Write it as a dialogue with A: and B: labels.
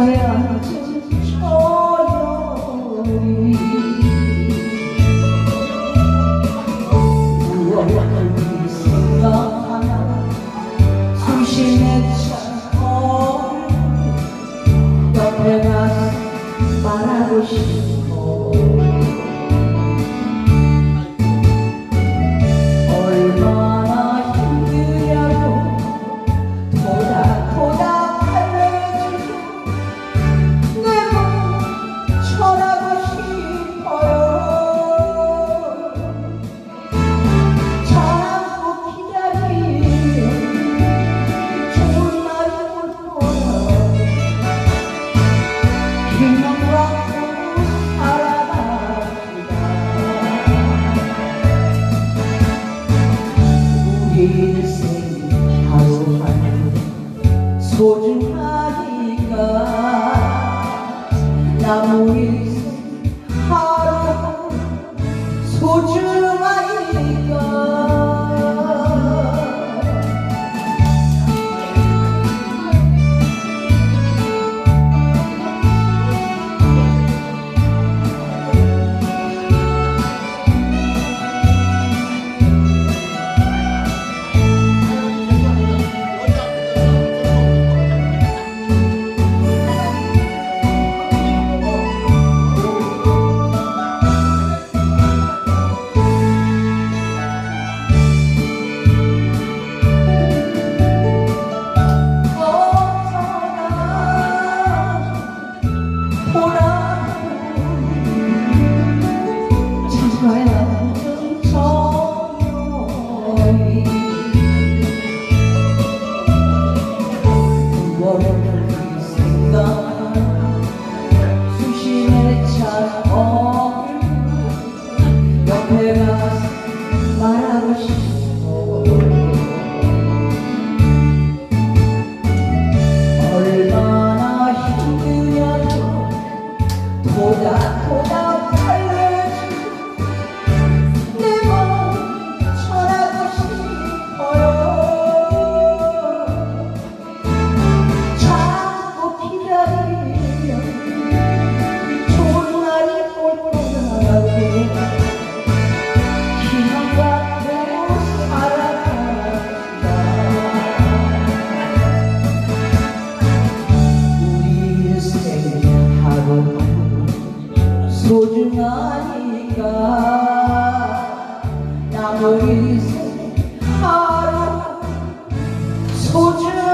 A: Oh, yeah. 소중하니까 나무 인생 하루하루 소중 Sakura. 나니까 남의 하루 소중하니까.